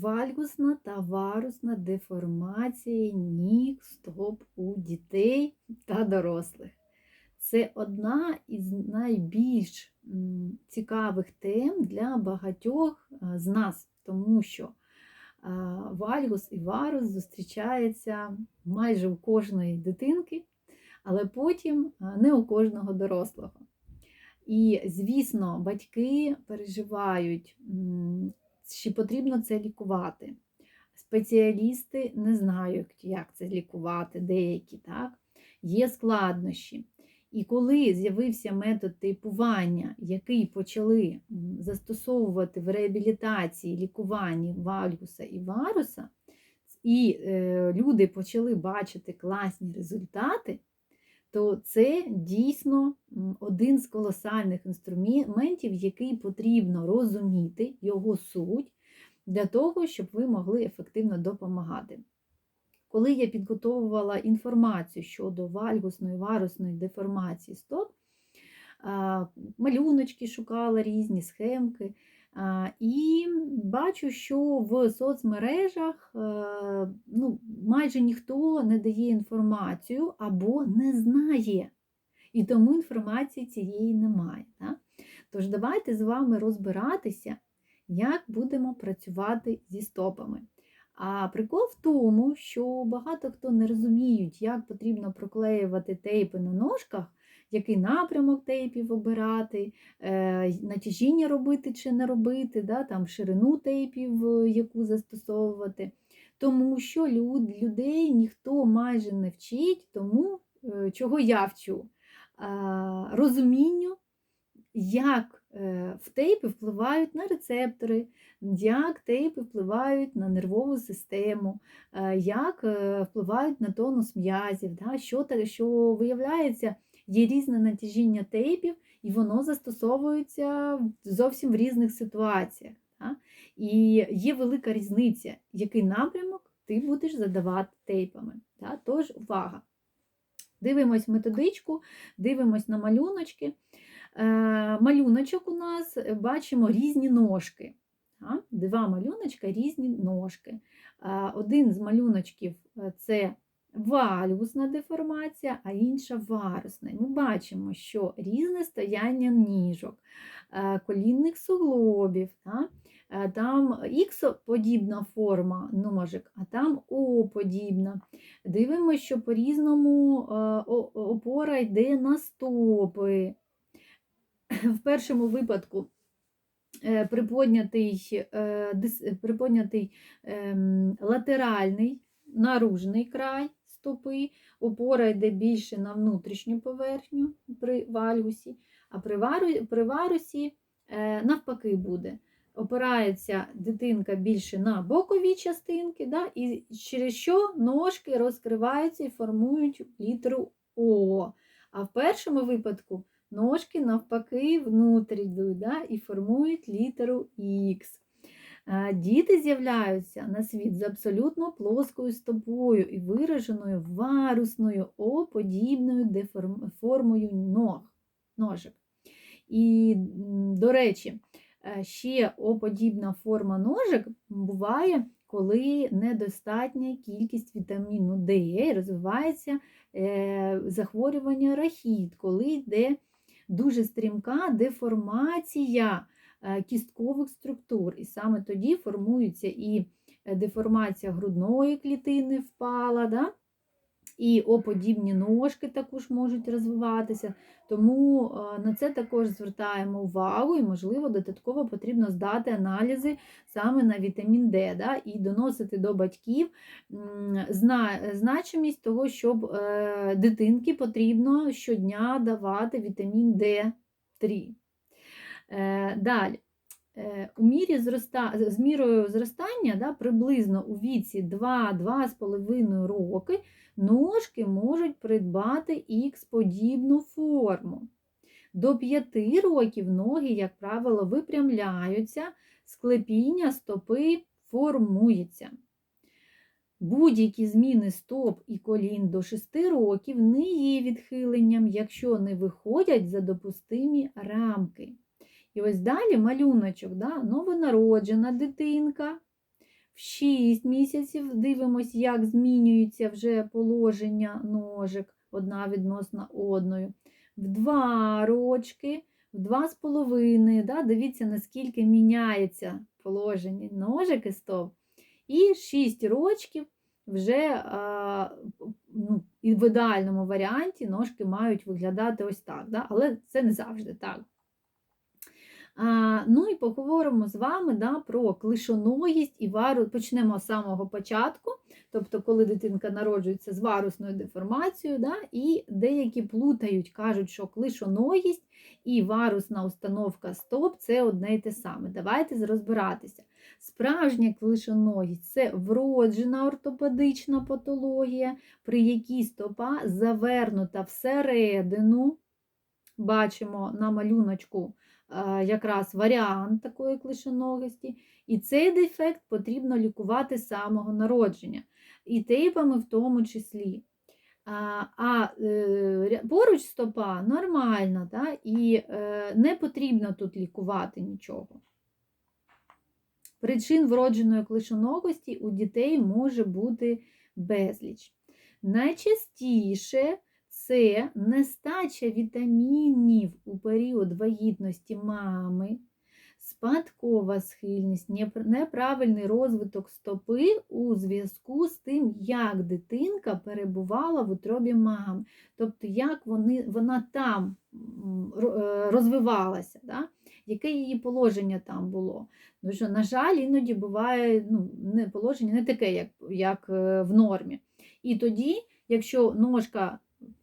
вальгусна та варусна деформація ніг, стоп у дітей та дорослих. Це одна із найбільш цікавих тем для багатьох з нас, тому що вальгус і варус зустрічаються майже у кожної дитинки, але потім не у кожного дорослого. І, звісно, батьки переживають, чи потрібно це лікувати. Спеціалісти не знають, як це лікувати, деякі, так? Є складнощі. І коли з'явився метод тейпування, який почали застосовувати в реабілітації, лікуванні вальгуса і варуса, і е, люди почали бачити класні результати, то це дійсно один з колосальних інструментів, який потрібно розуміти, його суть, для того, щоб ви могли ефективно допомагати. Коли я підготовувала інформацію щодо вальгусної варусної деформації стоп, малюночки шукала різні схемки. І бачу, що в соцмережах е, ну, майже ніхто не дає інформацію або не знає. І тому інформації цієї немає. Так? Тож давайте з вами розбиратися, як будемо працювати зі стопами. А прикол в тому, що багато хто не розуміють, як потрібно проклеювати тейпи на ножках, який напрямок тейпів обирати, е, натяжіння робити чи не робити, да, там ширину тейпів, е, яку застосовувати. Тому що люд, людей ніхто майже не вчить, тому е, чого я вчу, розумінню, як в тейпи впливають на рецептори, як тейпи впливають на нервову систему, як впливають на тонус м'язів, що, що виявляється, є різне натяжіння тейпів, і воно застосовується зовсім в різних ситуаціях. Да? І є велика різниця, який напрямок ти будеш задавати тейпами. Да? Тож, увага! Дивимось методичку, дивимось на малюночки. Е, малюночок у нас е, бачимо різні ножки. Два малюночка різні ножки. Е, Один з малюночків це вальгусна деформація, а інша варусна. Ми бачимо, що різне стояння ніжок, е, колінних суглобів. Е, Там Х-подібна форма ножик, а там О-подібна. Дивимося, що по-різному е, опора йде на стопи. В першому випадку приподнятий, приподнятий ем, латеральний наружний край стопи, опора йде більше на внутрішню поверхню при вальгусі, а при, вару, при варусі е, навпаки буде. Опирається дитинка більше на бокові частинки, да, і через що ножки розкриваються і формують літеру О. А в першому випадку ножки навпаки внутрі йдуть да, і формують літеру Х. Е, Діти з'являються на світ з абсолютно плоскою стопою і вираженою варусною О-подібною формою ног, ножок. І, до речі, е, ще О-подібна форма ножик буває, коли недостатня кількість вітаміну Д і розвивається е, захворювання рахіт, коли йде дуже стрімка деформація кісткових структур. І саме тоді формується і е, деформація грудної клітини впала, да? і оподібні ножки також можуть розвиватися. Тому е, на це також звертаємо увагу, і, можливо, додатково потрібно здати аналізи саме на вітамін Д, да? і доносити до батьків значимість того, щоб е, дитинки потрібно щодня давати вітамін Д3. Е, Далі. Е, У мірі зроста... з мірою зростання да, приблизно у віці 2-2,5 роки ножки можуть придбати Х-подібну форму. До 5 років ноги, як правило, випрямляються, склепіння стопи формується. Будь-які зміни стоп і колін до 6 років не є відхиленням, якщо не виходять за допустимі рамки. І ось далі малюночок, да, новонароджена дитинка В 6 місяців дивимось, як змінюється вже положення ножик одна відносно одної. В 2 рочки, в 2,5, да, дивіться, наскільки міняється положення ножик і стоп. І 6 рочків вже ну, і в ідеальному варіанті ножки мають виглядати ось так, да? але це не завжди так. Ну і поговоримо з вами да, про клишоногість і вару. Почнемо з самого початку, тобто, коли дитинка народжується з варусною деформацією, да, і деякі плутають, кажуть, що клишоногість і варусна установка стоп це одне й те саме. Давайте розбиратися. Справжня клишоногість це вроджена ортопедична патологія, при якій стопа завернута всередину. Бачимо на малюночку якраз варіант такої клишоногості. І цей дефект потрібно лікувати з самого народження, і тейпами в тому числі. А а е, поруч стопа нормальна, да? і е, не потрібно тут лікувати нічого. Причин вродженої клишоногості у дітей може бути безліч. Найчастіше це нестача вітамінів у період вагітності мами, спадкова схильність, неправильний розвиток стопи у зв'язку з тим, як дитинка перебувала в утробі мами, тобто як вони, вона там е, розвивалася. Да? Яке її положення там було. Тому що, на жаль, іноді буває ну, не, положення не таке, як як е, в нормі. І тоді, якщо ножка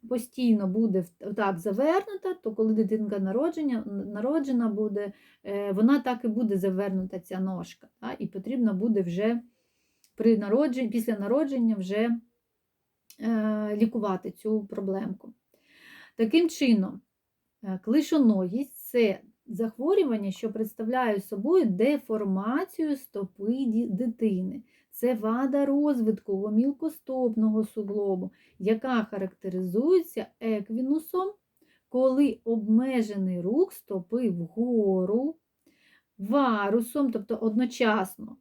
постійно буде так завернута, то коли дитинка народження, народжена буде, е, вона так і буде завернута, ця ножка. Так? І потрібно буде вже при народженні, після народження вже е, лікувати цю проблемку. Таким чином, е, клишоногість це захворювання, що представляє собою деформацію стопи дитини. Це вада розвитку гомілкостопного суглобу, яка характеризується еквінусом, коли обмежений рух стопи вгору, варусом, тобто одночасно,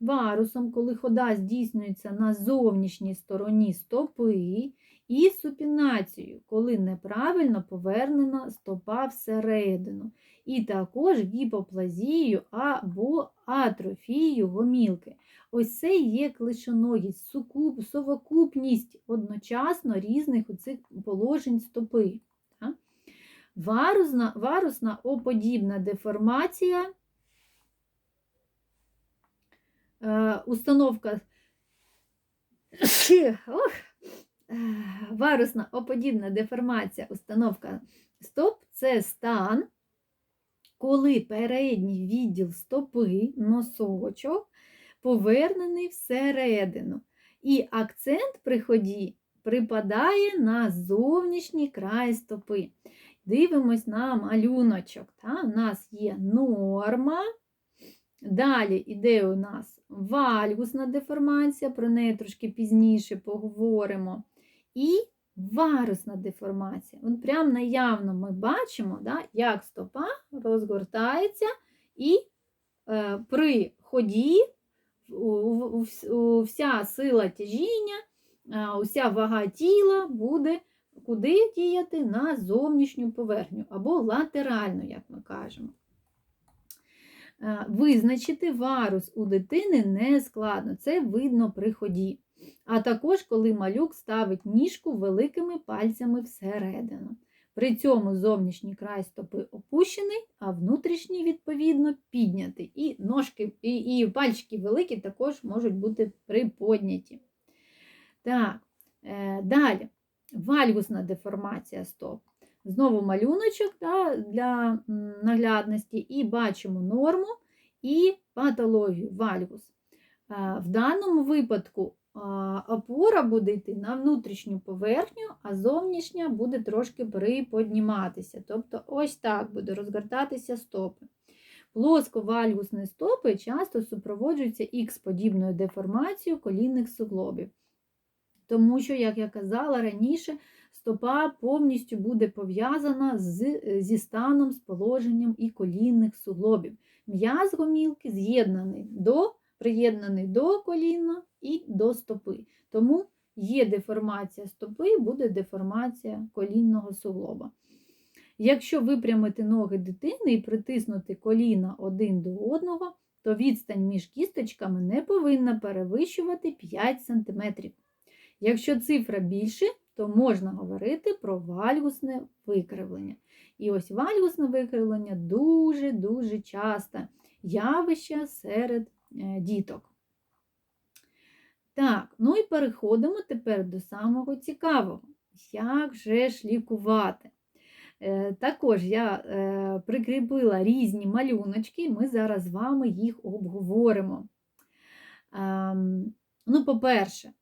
варусом, коли хода здійснюється на зовнішній стороні стопи, і супінацією, коли неправильно повернена стопа всередину, і також гіпоплазією або атрофією гомілки. Ось це є клишоногість, совокупність одночасно різних цих положень стопи. Варусна, варусна оподібна деформація, е, установка ох, варусна оподібна деформація, установка стоп це стан, коли передній відділ стопи, носочок повернений всередину. І акцент при ході припадає на зовнішній край стопи. Дивимось на малюночок. Та? У нас є норма. Далі йде у нас вальгусна деформація, про неї трошки пізніше поговоримо. І варусна деформація. От прямо наявно ми бачимо, да, як стопа розгортається, і е, при ході вся сила тяжіння, уся вага тіла буде куди діяти на зовнішню поверхню або латерально, як ми кажемо. Визначити варус у дитини не складно, це видно при ході. А також, коли малюк ставить ніжку великими пальцями всередину. При цьому зовнішній край стопи опущений, а внутрішній, відповідно, піднятий. І ножки, і, і пальчики великі також можуть бути приподняті. Так, е, Далі вальгусна деформація стоп. Знову малюночок да, для наглядності, і бачимо норму і патологію вальгус. Е, в даному випадку опора буде йти на внутрішню поверхню, а зовнішня буде трошки приподніматися. Тобто ось так буде розгортатися стопи. Плоско-вальгусні стопи часто супроводжуються Х-подібною деформацією колінних суглобів. Тому що, як я казала раніше, стопа повністю буде пов'язана зі станом, з положенням і колінних суглобів. М'яз гомілки з'єднаний до приєднаний до коліна і до стопи. Тому є деформація стопи, буде деформація колінного суглоба. Якщо випрямити ноги дитини і притиснути коліна один до одного, то відстань між кісточками не повинна перевищувати 5 см. Якщо цифра більше, то можна говорити про вальгусне викривлення. І ось вальгусне викривлення дуже-дуже часте явище серед е, діток. Так, ну і переходимо тепер до самого цікавого. Як же ж лікувати? Е, Також я е, прикріпила різні малюночки, ми зараз з вами їх обговоримо. Ем, Ну, по-перше,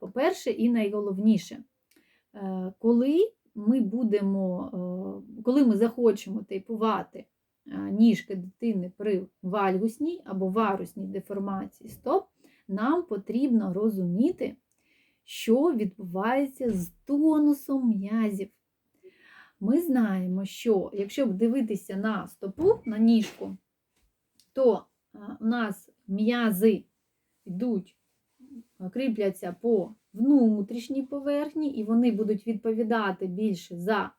по-перше, і найголовніше, е, коли ми будемо, коли ми захочемо тейпувати ніжки дитини при вальгусній або варусній деформації стоп, нам потрібно розуміти, що відбувається з тонусом м'язів. Ми знаємо, що якщо дивитися на стопу, на ніжку, то у нас м'язи йдуть, кріпляться по внутрішній поверхні, і вони будуть відповідати більше за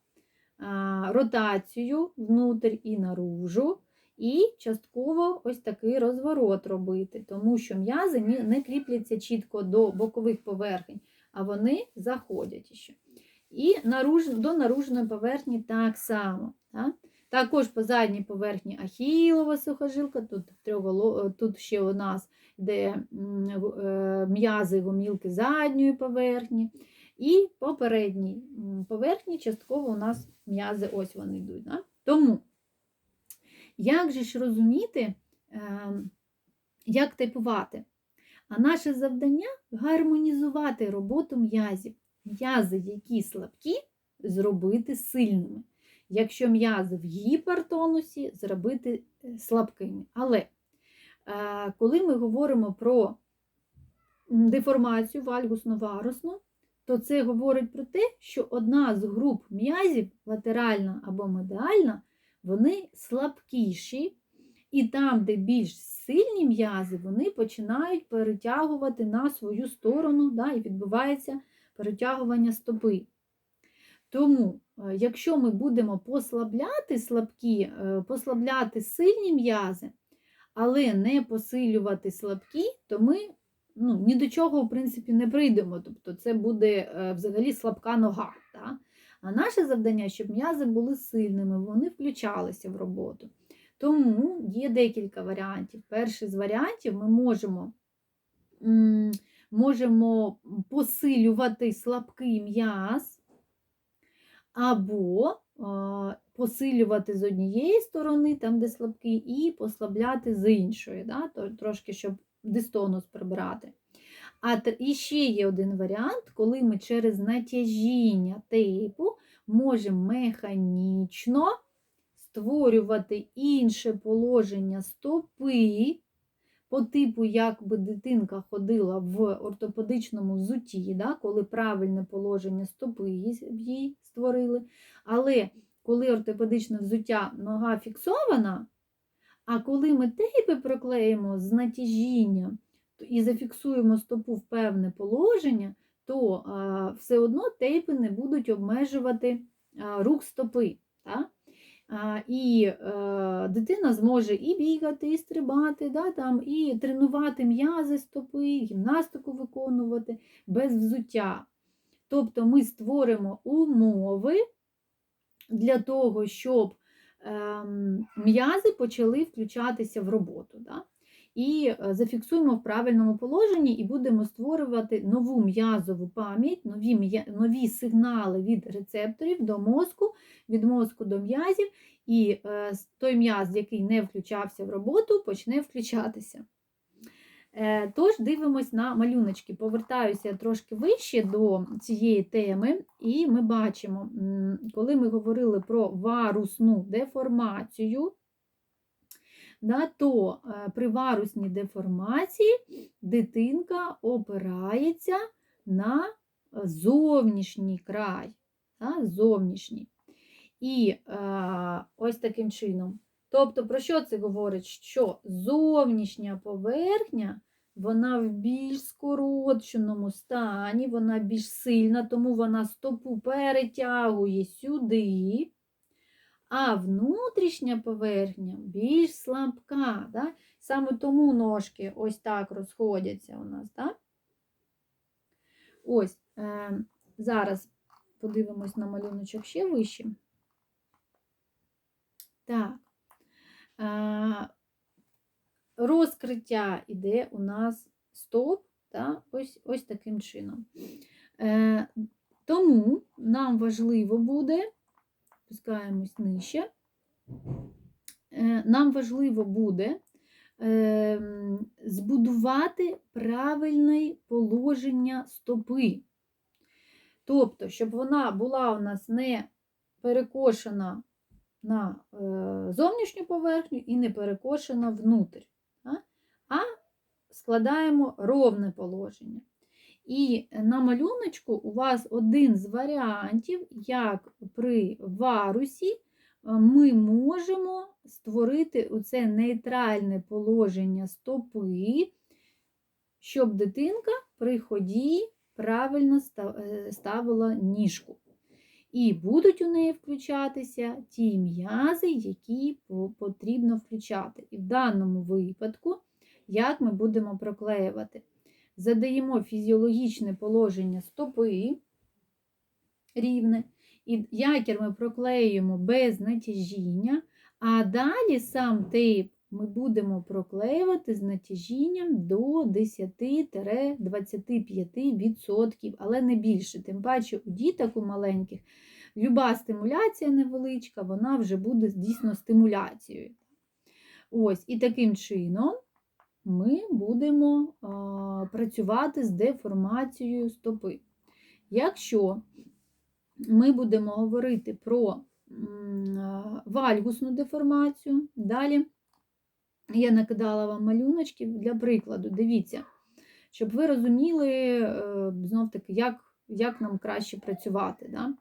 ротацію внутрь і наружу, і частково ось такий розворот робити, тому що м'язи не кріпляться чітко до бокових поверхень, а вони заходять ще. І до наружної поверхні так само. Так? Також по задній поверхні ахілова сухожилка, тут трьоголо, тут ще у нас йде м'язи гомілки задньої поверхні. І по передній поверхні частково у нас м'язи ось вони йдуть. Так? Тому, як же ж розуміти, ем, як типувати? А наше завдання гармонізувати роботу м'язів м'язи, які слабкі, зробити сильними. Якщо м'язи в гіпертонусі, зробити е, слабкими. Але е, коли ми говоримо про деформацію вальгусно-варусну, то це говорить про те, що одна з груп м'язів, латеральна або медіальна, вони слабкіші, і там, де більш сильні м'язи, вони починають перетягувати на свою сторону, да, і відбувається перетягування стопи. Тому, е, якщо ми будемо послабляти слабкі, е, послабляти сильні м'язи, але не посилювати слабкі, то ми ну, ні до чого, в принципі, не прийдемо. Тобто це буде е, взагалі слабка нога. Так? А наше завдання, щоб м'язи були сильними, вони включалися в роботу. Тому є декілька варіантів. Перший з варіантів ми можемо можемо посилювати слабкий м'яз, або посилювати з однієї сторони, там, де слабкий, і послабляти з іншої, да? трошки, щоб дистонус прибрати. А і ще є один варіант, коли ми через натяжіння типу можемо механічно створювати інше положення стопи, по типу, як би дитинка ходила в ортопедичному взутті, да, коли правильне положення стопи їй створили. Але коли ортопедичне взуття нога фіксована, а коли ми тейпи проклеїмо з натяжінням і зафіксуємо стопу в певне положення, то а, все одно тейпи не будуть обмежувати а, рух стопи. Так? І е, дитина зможе і бігати, і стрибати, да, там, і тренувати м'язи стопи, гімнастику виконувати без взуття. Тобто ми створимо умови для того, щоб ем, м'язи почали включатися в роботу. Да? І е, зафіксуємо в правильному положенні і будемо створювати нову м'язову пам'ять, нові нові сигнали від рецепторів до мозку, від мозку до м'язів, і е, той м'яз, який не включався в роботу, почне включатися. Е, тож, дивимось на малюночки. Повертаюся трошки вище до цієї теми, і ми бачимо, коли ми говорили про варусну деформацію, да, то е, при варусній деформації дитинка опирається на зовнішній край. Зовнішній. І е, ось таким чином Тобто, про що це говорить? Що зовнішня поверхня, вона в більш скороченому стані, вона більш сильна, тому вона стопу перетягує сюди, а внутрішня поверхня більш слабка. Да? Саме тому ножки ось так розходяться у нас. Да? Ось, е, зараз подивимось на малюночок ще вище. Так. Е, розкриття іде у нас стоп, та, ось, ось таким чином. Е, тому нам важливо буде, спускаємось нижче, е, нам важливо буде е, збудувати правильне положення стопи. Тобто, щоб вона була у нас не перекошена на е, зовнішню поверхню і не перекошена внутрь, а складаємо ровне положення. І на малюночку у вас один з варіантів, як при варусі е, ми можемо створити оце нейтральне положення стопи, щоб дитинка при ході правильно е, ставила ніжку. І будуть у неї включатися ті м'язи, які потрібно включати. І в даному випадку, як ми будемо проклеювати, задаємо фізіологічне положення стопи рівне, і якір ми проклеюємо без натяжіння, а далі сам тейп ми будемо проклеювати з натяжінням до 10-25%, але не більше. Тим паче у діток у маленьких люба стимуляція невеличка, вона вже буде дійсно стимуляцією. Ось, І таким чином ми будемо працювати з деформацією стопи. Якщо ми будемо говорити про вальгусну деформацію, далі я накидала вам малюночки для прикладу. Дивіться, щоб ви розуміли, е, знов-таки, як як нам краще працювати. Да?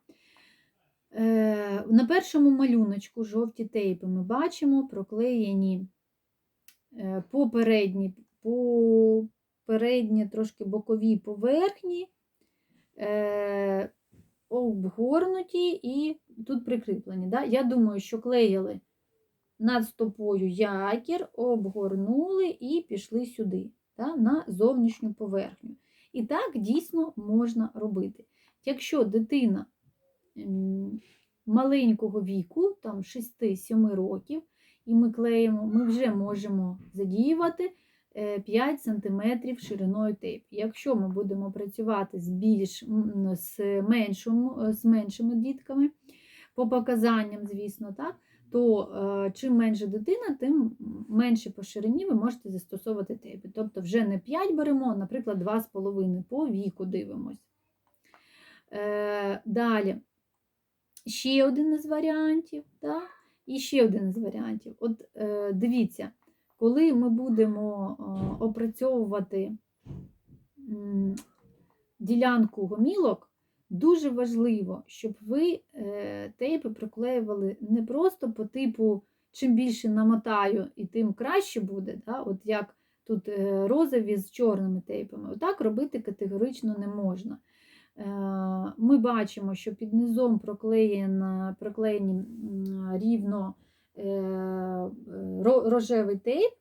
Е, на першому малюночку жовті тейпи ми бачимо проклеєні попередні, попередні трошки бокові поверхні, обгорнуті і тут прикріплені. Да? Я думаю, що клеїли над стопою якір, обгорнули і пішли сюди, та, на зовнішню поверхню. І так дійсно можна робити. Якщо дитина маленького віку, там 6-7 років, і ми клеїмо, ми вже можемо задіювати 5 см шириною тейп. Якщо ми будемо працювати з більш з, меншим, з меншими дітками, по показанням, звісно, так, то е, чим менше дитина, тим менше по ширині ви можете застосовувати тейпи. Тобто вже не 5 беремо, а, наприклад, 2,5 по віку дивимось. Е, далі, ще один із варіантів. Так? І ще один із варіантів. От е, дивіться, коли ми будемо опрацьовувати ділянку гомілок, Дуже важливо, щоб ви е, тейпи приклеювали не просто по типу, чим більше намотаю, і тим краще буде. Да? От як тут е, розові з чорними тейпами. Отак робити категорично не можна. Е, ми бачимо, що під низом проклеєні рівно рожевий тейп,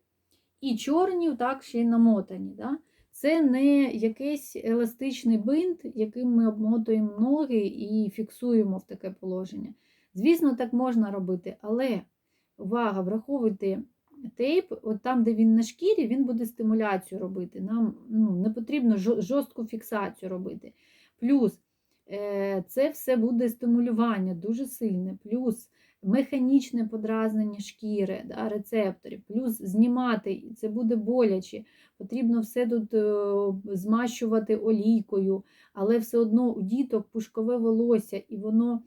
і чорні так ще й намотані. Да? Це не якийсь еластичний бинт, яким ми обмотуємо ноги і фіксуємо в таке положення. Звісно, так можна робити, але увага, враховуйте тейп, от там, де він на шкірі, він буде стимуляцію робити. Нам ну, не потрібно жорстку фіксацію робити. Плюс е, це все буде стимулювання дуже сильне. Плюс механічне подразнення шкіри, да, рецепторів, плюс знімати, це буде боляче. Потрібно все тут е, змащувати олійкою, але все одно у діток пушкове волосся, і воно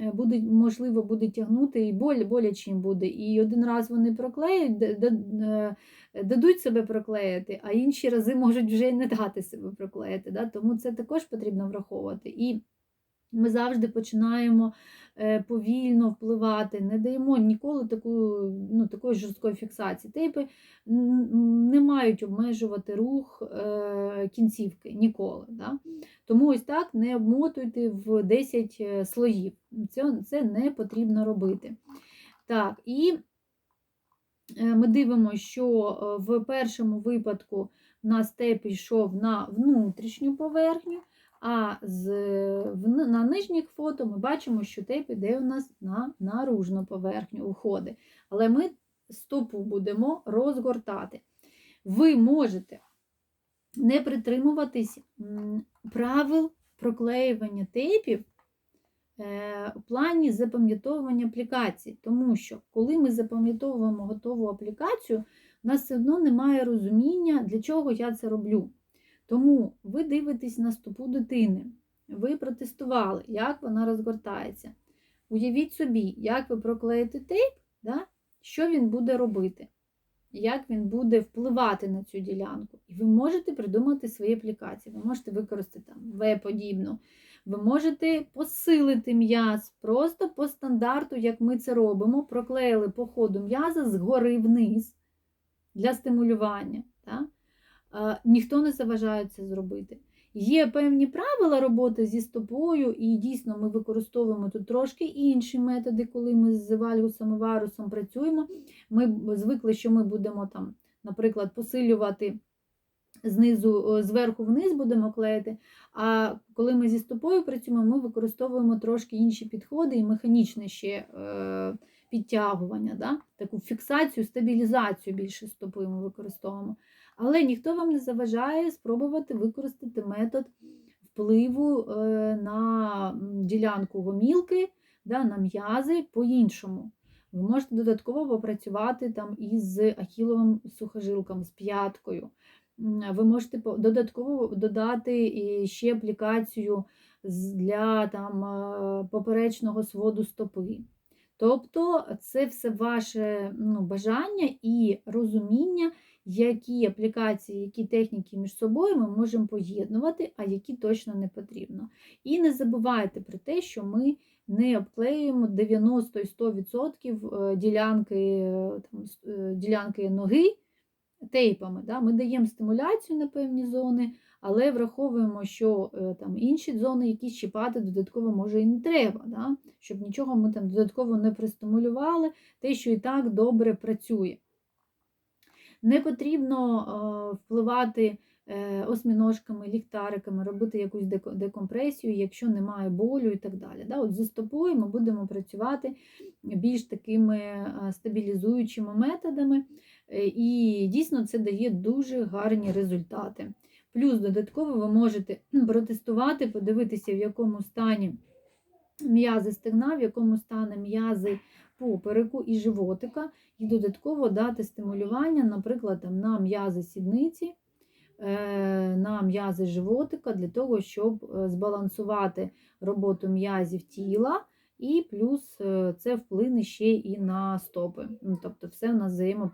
е, буде, можливо буде тягнути, і боль, боляче їм буде. І один раз вони проклеють, дадуть себе проклеїти, а інші рази можуть вже не дати себе проклеїти. Да? Тому це також потрібно враховувати. І Ми завжди починаємо е, повільно впливати, не даємо ніколи таку, ну, такої жорсткої фіксації. Тейпи не мають обмежувати рух е, кінцівки ніколи. Да? Тому ось так не обмотуйте в 10 е, слоїв. Це, це не потрібно робити. Так, і ми дивимося, що е, в першому випадку у нас тейп йшов на внутрішню поверхню, а з, в, на нижніх фото ми бачимо, що тейп іде у нас на наружну поверхню уходи. Але ми стопу будемо розгортати. Ви можете не притримуватись правил проклеювання тейпів е, у плані запам'ятовування аплікацій, тому що коли ми запам'ятовуємо готову аплікацію, у нас все одно немає розуміння, для чого я це роблю. Тому ви дивитесь на стопу дитини, ви протестували, як вона розгортається. Уявіть собі, як ви проклеїте тейп, да? що він буде робити, як він буде впливати на цю ділянку. І ви можете придумати свої аплікації. Ви можете використати там В-подібну. Ви можете посилити м'яз просто по стандарту, як ми це робимо, проклеїли по ходу м'яза згори вниз для стимулювання. Так? Ніхто не заважає це зробити. Є певні правила роботи зі стопою, і дійсно ми використовуємо тут трошки інші методи, коли ми з вальгусом і варусом працюємо. Ми звикли, що ми будемо там, наприклад, посилювати знизу, зверху вниз будемо клеїти. А коли ми зі стопою працюємо, ми використовуємо трошки інші підходи і механічне ще е, підтягування, да? таку фіксацію, стабілізацію більше стопою ми використовуємо. Але ніхто вам не заважає спробувати використати метод впливу е, на ділянку гомілки, да, на м'язи по-іншому. Ви можете додатково попрацювати там із ахіловим сухожилком, з п'яткою. Ви можете додатково додати ще аплікацію для там, е, поперечного своду стопи. Тобто це все ваше ну, бажання і розуміння, які аплікації, які техніки між собою ми можемо поєднувати, а які точно не потрібно. І не забувайте про те, що ми не обклеюємо 90 і 100% ділянки, там, е, ділянки ноги тейпами. Да? Ми даємо стимуляцію на певні зони, але враховуємо, що е, там інші зони, якісь чіпати додатково може і не треба, да? щоб нічого ми там додатково не пристимулювали, те, що і так добре працює. Не потрібно е, впливати осьміножками, ліхтариками, робити якусь декомпресію, якщо немає болю і так далі. От Зі стопою ми будемо працювати більш такими стабілізуючими методами, і дійсно це дає дуже гарні результати. Плюс додатково ви можете протестувати, подивитися, в якому стані м'язи стегна, в якому стані м'язи попереку і животика, і додатково дати стимулювання, наприклад, там, на м'язи сідниці, е, на м'язи животика, для того, щоб е, збалансувати роботу м'язів тіла. І плюс е, це вплине ще і на стопи. Ну, Тобто все у нас взаємопов'язано.